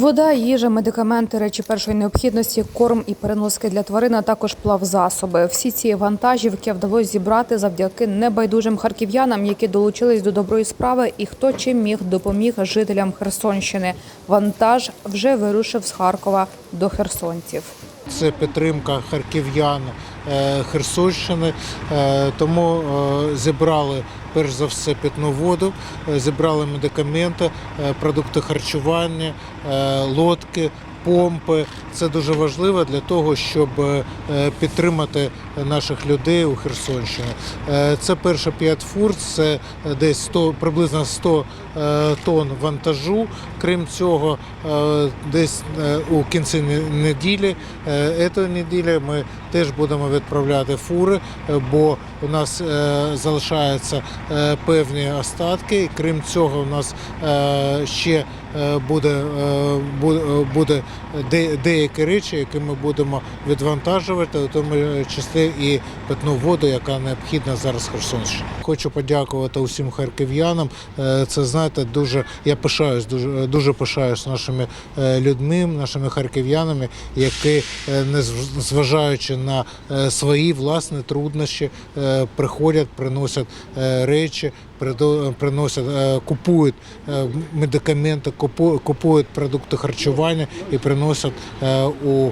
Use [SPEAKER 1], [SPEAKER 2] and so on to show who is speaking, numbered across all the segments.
[SPEAKER 1] Вода, їжа, медикаменти, речі першої необхідності, корм і переноски для тварин, а також плавзасоби. Всі ці вантажівки вдалося зібрати завдяки небайдужим харків'янам, які долучились до доброї справи, і хто чим міг допоміг жителям Херсонщини. Вантаж вже вирушив з Харкова до херсонців.
[SPEAKER 2] Це підтримка харків'ян е, Херсонщини, Е, тому е, зібрали перш за все питну воду, е, зібрали медикаменти, е, продукти харчування, е, лодки. Помпи це дуже важливо для того, щоб е, підтримати наших людей у Херсонщині. Е, Це перше 5 фур, це десь 100, приблизно 100 е, тонн вантажу. Крім цього, десь у кінці неділі цієї неділі ми теж будемо відправляти фури, бо у нас залишаються певні остатки. Крім цього, у нас ще буде, буде де- деякі речі, які ми будемо відвантажувати, у тому числі і питну воду, яка необхідна зараз Херсонщині. Хочу подякувати усім харків'янам. Е, Це знаєте, дуже я пишаюсь, дуже дуже пишаюсь нашими е, людьми, нашими харків'янами, які, е, не зв- зважаючи на свої власні труднощі, приходять, приносять речі, приносять, е, купують е, медикаменти, купу- купують продукти харчування і приносять е, у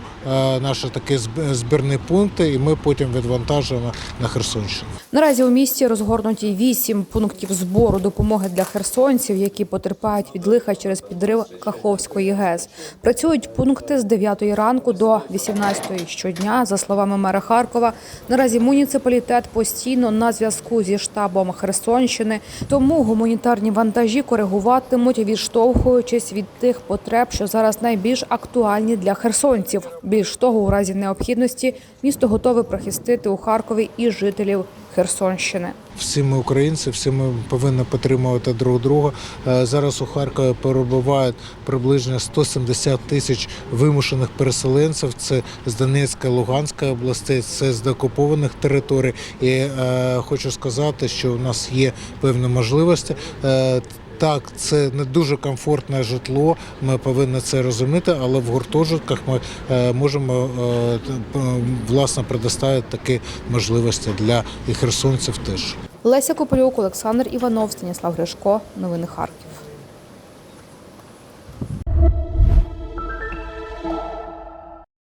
[SPEAKER 2] наші такі зб- збірні пункти, і ми потім відвантажуємо на Херсонщину.
[SPEAKER 1] Наразі у місті розгорнуті вісім пунктів збору допомоги для херсонців, які потерпають від лиха через підрив Каховської ГЕС. Працюють пункти з 9 ранку до 18 щодня. За словами мера Харкова, наразі муніципалітет постійно на зв'язку зі штабом Херсонщини, тому гуманітарні вантажі коригуватимуть, відштовхуючись від тих потреб, що зараз найбільш актуальні для херсонців. Більш того, у разі необхідності місто готове прихистити у Харкові і жителів Херсонщини.
[SPEAKER 2] Всі ми українці, всі ми повинні підтримувати друг друга. Е, Зараз у Харкові перебувають приблизно 170 тисяч вимушених переселенців. Це з Донецької, Луганської областей, це з докупованих територій. І е, хочу сказати, що у нас є певні можливості. Е, так, це не дуже комфортне житло. Ми повинні це розуміти, але в гуртожитках ми е, можемо е, власне предоставити такі можливості для і херсонців теж.
[SPEAKER 1] Леся Копилюк, Олександр Іванов, Станіслав Гришко. Новини Харків.